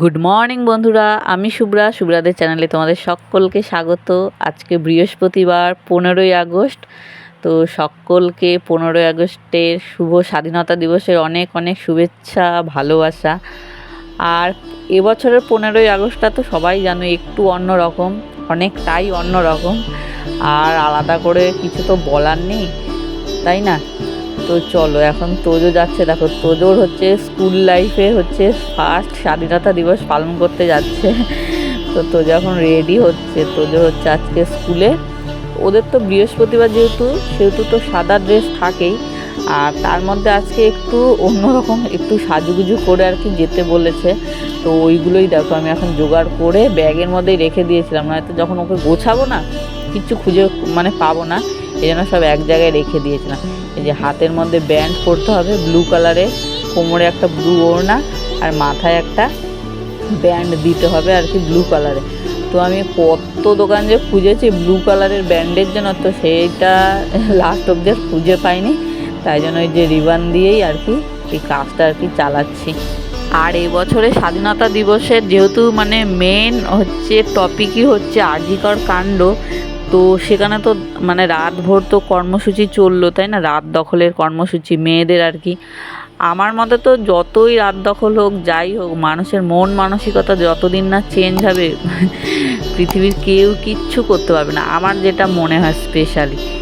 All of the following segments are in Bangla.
গুড মর্নিং বন্ধুরা। আমি শুভ্রা। শুভ্রাদের চ্যানেলে তোমাদের সকলকে স্বাগত। আজকে বৃহস্পতিবার, পনেরোই আগস্ট। তো সকলকে পনেরোই আগস্টের শুভ স্বাধীনতা দিবসের অনেক অনেক শুভেচ্ছা, ভালোবাসা। আর এবছরের পনেরোই আগস্টটা তো সবাই জানো, একটু অন্য রকম, অনেকটাই অন্য রকম। আর আলাদা করে কিছু তো বলার নেই, তাই না? তো চলো, এখন তোজো যাচ্ছে। দেখো, তোজোর হচ্ছে স্কুল লাইফে হচ্ছে ফার্স্ট স্বাধীনতা দিবস পালন করতে যাচ্ছে। তো তোজো এখন রেডি হচ্ছে। তোজো হচ্ছে আজকে স্কুলে। ওদের তো বৃহস্পতিবার যেহেতু, সেহেতু তো সাদা ড্রেস থাকেই। আর তার মধ্যে আজকে একটু অন্যরকম, একটু সাজুগুজু করে আর কি যেতে বলেছে। তো ওইগুলোই দেখো, আমি এখন জোগাড় করে ব্যাগের মধ্যেই রেখে দিয়েছিলাম। নয়তো যখন ওকে গোছাবো না কিচ্ছু খুঁজে মানে পাবো না। এই জন্য সব এক জায়গায় রেখে দিয়েছিলাম। এই যে হাতের মধ্যে ব্যান্ড পরতে হবে ব্লু কালারের কোমরে একটা ব্লু ওড়না আর মাথায় একটা ব্যান্ড দিতে হবে আর কি ব্লু কালারে তো আমি কত দোকান যে খুঁজেছি ব্লু কালারের ব্যান্ডের জন্য, তো সেইটা লাস্ট অব্দি খুঁজে পাইনি। তাই জন্য ওই যে রিবান দিয়েই আর কি এই কাজটা আর কি চালাচ্ছি। আর এই বছরে স্বাধীনতা দিবসের যেহেতু মানে মেন হচ্ছে টপিকই হচ্ছে আজিকর কাণ্ড। তো সেখানে তো মানে রাত ভোর তো কর্মসূচি চলল, তাই না? রাত দখলের কর্মসূচি, মেয়েদের আর কি। আমার মতে তো যতই রাত দখল হোক, যাই হোক, মানুষের মন মানসিকতা যতদিন না চেঞ্জ হবে, পৃথিবীর কেউ কিচ্ছু করতে পারবে না। আমার যেটা মনে হয় স্পেশালি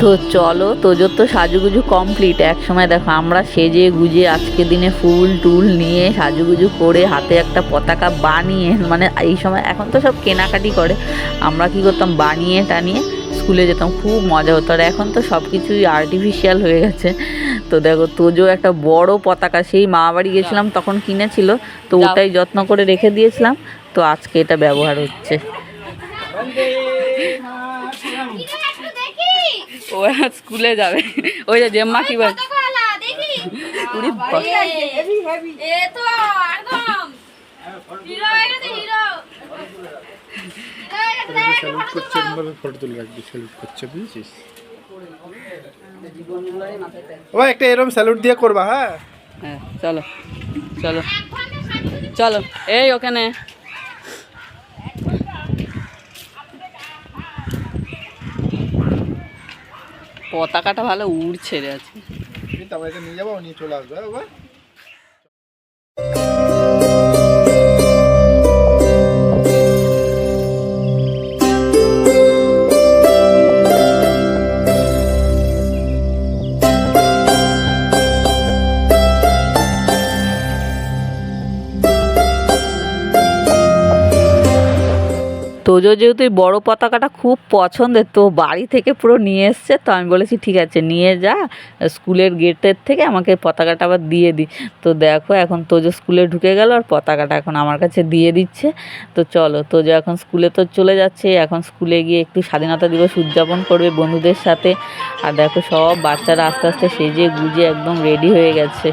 তো চলো তোজোর তো সাজুগুজু কমপ্লিট এক সময় দেখো আমরা সেজে গুজে আজকে দিনে ফুল টুল নিয়ে সাজুগুজু করে হাতে একটা পতাকা বানিয়ে মানে এই সময় এখন তো সব কেনাকাটি করে। আমরা কি করতাম বানিয়ে টানিয়ে স্কুলে যেতাম খুব মজা হতো। আর এখন তো সব কিছুই আর্টিফিশিয়াল হয়ে গেছে। তো দেখো তোজো একটা বড় পতাকা সেই মা বাড়ি গেছিলাম তখন কিনেছিল। তো ওটাই যত্ন করে রেখে দিয়েছিলাম। তো আজকে এটা ব্যবহার হচ্ছে। ও স্কুলে যাবে। ওই যে জেম্মা কি বল? ও একটা এরকম স্যালুট দিয়ে করবা হ্যাঁ? হ্যাঁ চলো চলো চলো। এই ওখানে। পতাকাটা ভালো উড়ছে রে আছে নিয়ে যাব নিয়ে চলে আসবে হ্যাঁ তোজো যেহেতু এই বড় পতাকাটা খুব পছন্দের, তো বাড়ি থেকে পুরো নিয়ে এসছে, তো আমি বলেছি, ঠিক আছে, নিয়ে যা, স্কুলের গেটের থেকে আমাকে পতাকাটা আবার দিয়ে দি। তো দেখো, এখন তোজো স্কুলে ঢুকে গেল, আর পতাকাটা এখন আমার কাছে দিয়ে দিচ্ছে। তো চলো, তোজো এখন স্কুলে তো চলে যাচ্ছে, এখন স্কুলে গিয়ে একটু স্বাধীনতা দিবস উদযাপন করবে বন্ধুদের সাথে। আর দেখো, সব বাচ্চারা আস্তে আস্তে সেজে গুজে একদম রেডি হয়ে গেছে।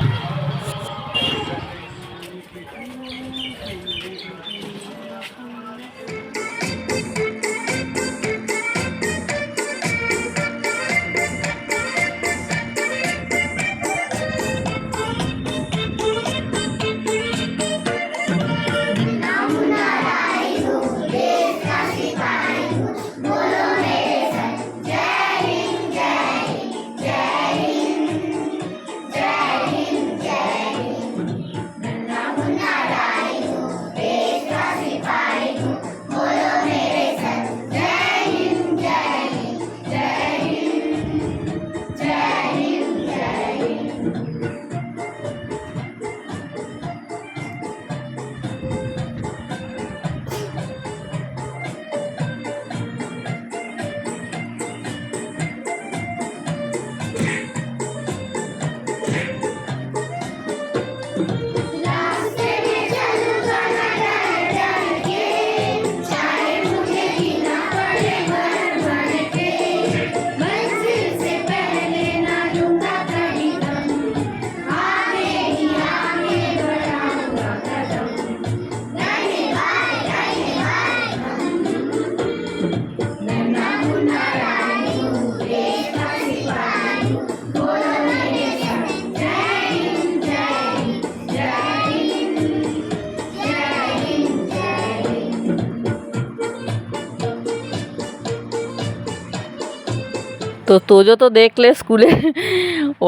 তো তোজো তো দেখলে স্কুলে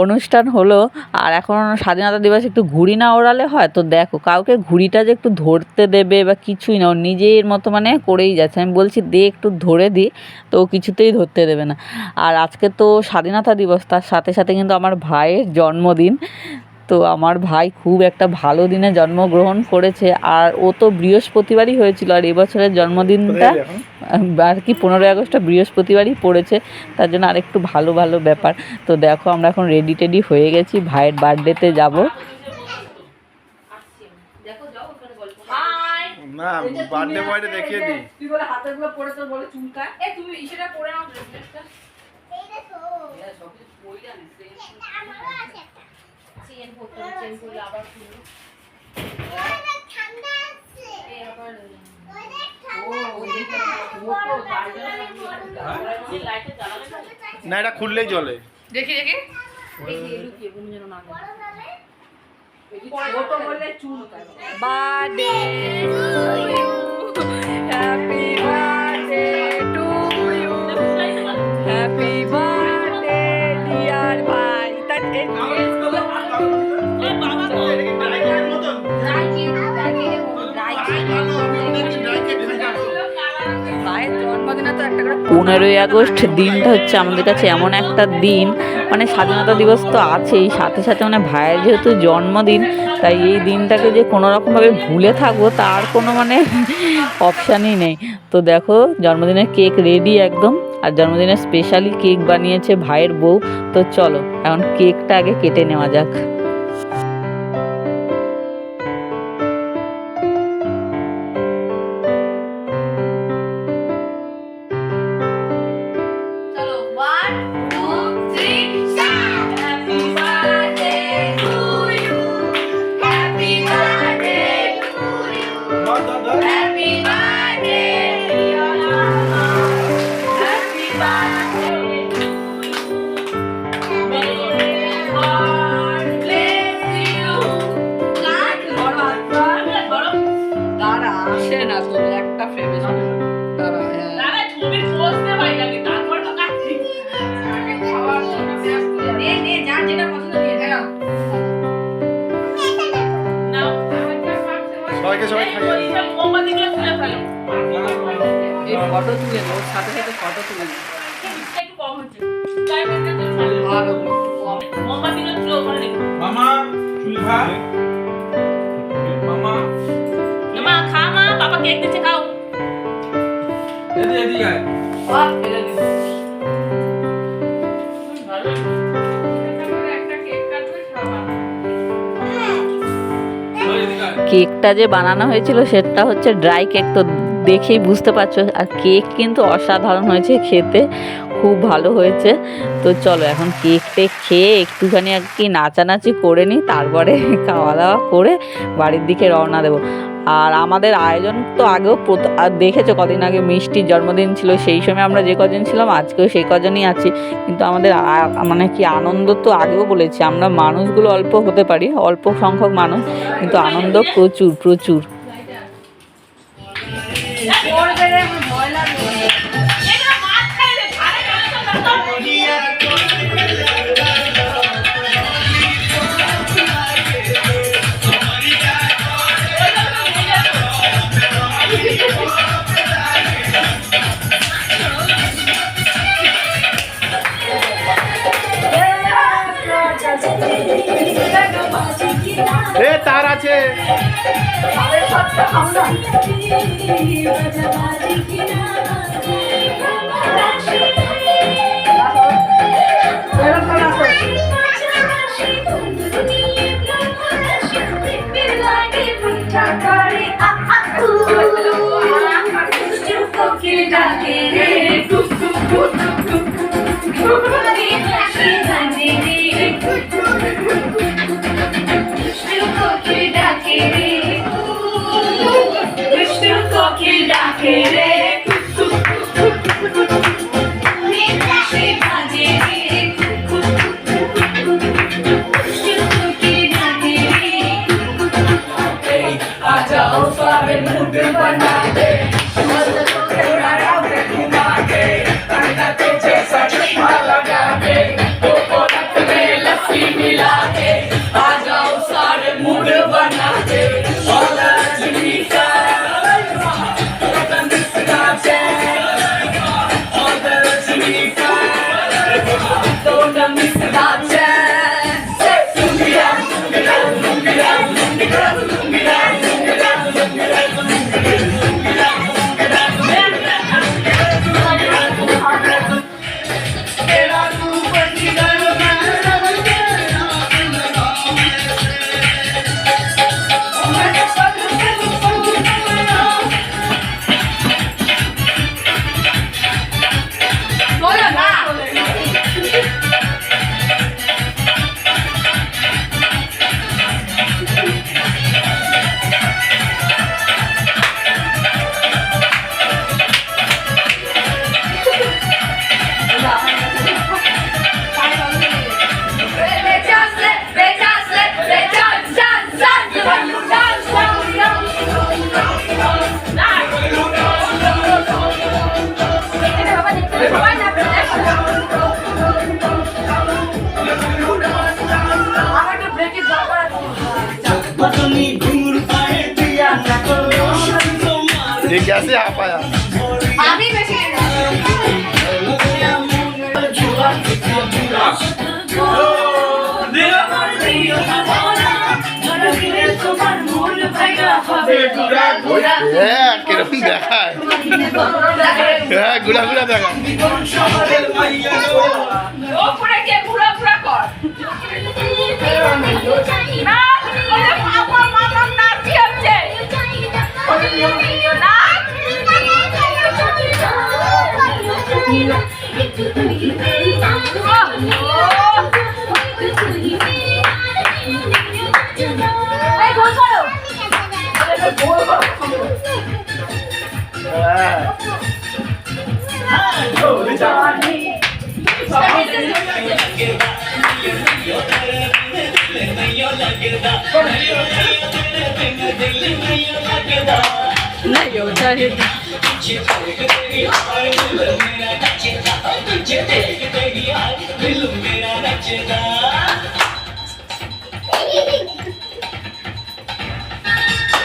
অনুষ্ঠান হলো, আর এখন স্বাধীনতা দিবস একটু ঘুড়ি না ওড়ালে হয়? তো দেখো, কাউকে ঘুড়িটা যে একটু ধরতে দেবে বা কিছুই না, ও নিজের মতো মানে করেই যাচ্ছে। আমি বলছি, দে একটু ধরে দিই তো ও কিছুতেই ধরতে দেবে না। আর আজকে তো স্বাধীনতা দিবস, তার সাথে সাথে কিন্তু আমার ভাইয়ের জন্মদিন। তো আমার ভাই খুব একটা ভালো দিনে জন্মগ্রহণ করেছে আর ও তো বৃহস্পতিবারই হয়েছিল আর এবছরের জন্মদিনটা আর কি পনেরোই আগস্টটা বৃহস্পতিবারই পড়েছে তার জন্য আরেকটু ভালো ভালো ব্যাপার। তো দেখো আমরা এখন রেডি টেডি হয়ে গেছি ভাইয়ের বার্থডেতে যাব। না বার্থডে বয়টা দেখিয়ে দিই। তুই বলে হাতের পরে তোর বলে চুলকা এ তুমি সেটা পরে নাও ড্রেসটা চেন আবার না এটা খুললেই চলে। দেখি দেখি। হ্যাপি বার্থডে পনেরোই আগস্ট দিনটা হচ্ছে আমাদের কাছে এমন একটা দিন। মানে স্বাধীনতা দিবস তো আছেই, সাথে সাথে মানে ভাইয়ের যেহেতু জন্মদিন, তাই এই দিনটাকে যে কোনো রকমভাবে ভুলে থাকব, তার কোনো মানে অপশানই নেই। তো দেখো জন্মদিনের কেক রেডি একদম, আর জন্মদিনের স্পেশালি কেক বানিয়েছে ভাইয়ের বউ। তো চলো, এখন কেকটা আগে কেটে নেওয়া যাক। সবাইকে সবাই এই ফটো তুলে নো সাথে সাথে ফটো তুলে নো। একটু কম হচ্ছে। লাইটটা তুলে ফেলো। ভালো মোমবাতিগুলো তুলে ওখানে রেখো মামা চুল ভাই মামা। মা খা মা বাবা কেক দিচ্ছে খাও। এদি এদি আয়। সব ফেলে দিল। কেকটা যে বানানো হয়েছিল সেটা হচ্ছে ড্রাই কেক তো দেখেই বুঝতে পারছ। আর কেক কিন্তু অসাধারণ হয়েছে খেতে, খুব ভালো হয়েছে। তো চলো এখন কেক টেক খেয়ে একটুখানি আর কি নাচানাচি করে নিই, তারপরে খাওয়া দাওয়া করে বাড়ির দিকে রওনা দেবো। আর আমাদের আয়োজন তো আগেও দেখেছ কদিন আগে মিষ্টির জন্মদিন ছিল, সেই সময় আমরা যে কজন ছিলাম আজকেও সেই কজনই আছি। কিন্তু আমাদের মানে কি আনন্দ তো আগেও বলেছি, আমরা মানুষগুলো অল্প হতে পারি, অল্প সংখ্যক মানুষ, কিন্তু আনন্দ প্রচুর প্রচুর। এ তার আছে। আচ্ছা कैसे आ पाया আমি বেশি হ্যাঁ কিরকম দেখায় হ্যাঁ গুড়া গুড়া দেখা ওপরে কে ঘুরা ঘুরা কর এই গোল করো গোল করো হ্যাঁ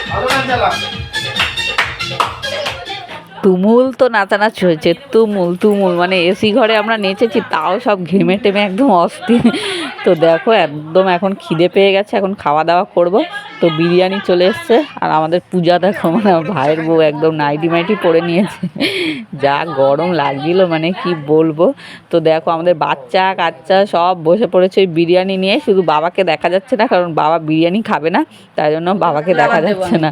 ভালো গান চালা তুমুল তো নাচানাচি হয়েছে তুমুল তুমুল। মানে এসি ঘরে আমরা নেচেছি তাও সব ঘেমে টেমে একদম অস্থির। তো দেখো একদম এখন খিদে পেয়ে গেছে এখন খাওয়া দাওয়া করব। তো বিরিয়ানি চলে এসছে আর আমাদের পূজা দেখো মানে আমার ভাইয়ের বউ একদম নাইটি মাইটি পরে নিয়েছে। যা গরম লাগছিল মানে কি বলব। তো দেখো আমাদের বাচ্চা কাচ্চা সব বসে পড়েছে ওই বিরিয়ানি নিয়ে। শুধু বাবাকে দেখা যাচ্ছে না কারণ বাবা বিরিয়ানি খাবে না তাই জন্য বাবাকে দেখা যাচ্ছে না।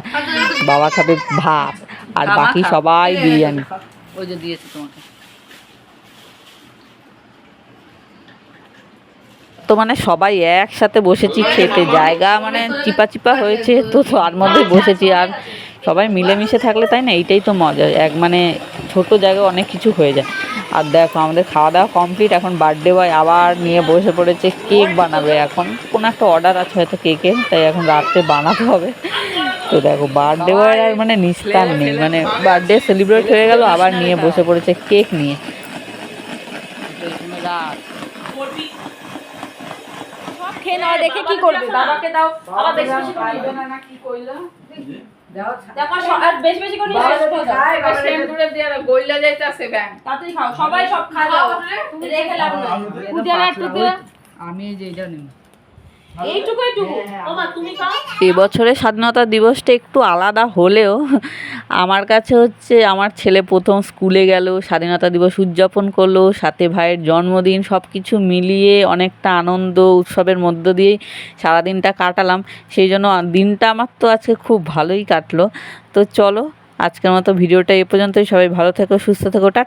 বাবা খাবে ভাত। আর বাকি সবাই বিরিয়ানি। ওই যে দিয়েছে তোমাকে। তো মানে সবাই একসাথে বসেছি খেতে জায়গা মানে চিপা চিপা হয়েছে তো তার মধ্যে বসেছি। আর সবাই মিলেমিশে থাকলে তাই না এইটাই তো মজা। এক মানে ছোট জায়গায় অনেক কিছু হয়ে যায়। আর দেখো আমাদের খাওয়া দাওয়া কমপ্লিট। এখন বার্থডে বয় আবার নিয়ে বসে পড়েছে কেক বানাবে এখন। কোনো একটা অর্ডার আছে হয়তো কেকের তাই এখন রাত্রে বানাতে হবে। তো দেখো বার্থডে বয় আর মানে নিস্তার নেই মানে বার্থডে সেলিব্রেট হয়ে গেল আবার নিয়ে বসে পড়েছে কেক নিয়ে। খেয়ে নাও দেখে কি করবে বাবাকে দাও। আবার বেশি বেশি করে না কি কইলো দেখো সব- আর বেশি বেশি করে নিয়ে শেষ করে দাও। তাড়াতাড়ি খাও সবাই। সব খাও রেখে লাভ নাই। উজালা একটু আমি যে এটা নিব। এইটুকু এইটুকু। ওমা তুমি খাও এবছরের স্বাধীনতা দিবসটা একটু আলাদা হলেও আমার কাছে হচ্ছে আমার ছেলে প্রথম স্কুলে গেল স্বাধীনতা দিবস উদযাপন করল সাথে ভাইয়ের জন্মদিন সব কিছু মিলিয়ে অনেকটা আনন্দ উৎসবের মধ্য দিয়েই সারাদিনটা কাটালাম। সেই জন্য দিনটা আমার তো আজকে খুব ভালোই কাটলো। তো চলো আজকের মতো ভিডিওটা এ পর্যন্তই। সবাই ভালো থেকো সুস্থ থেকো টা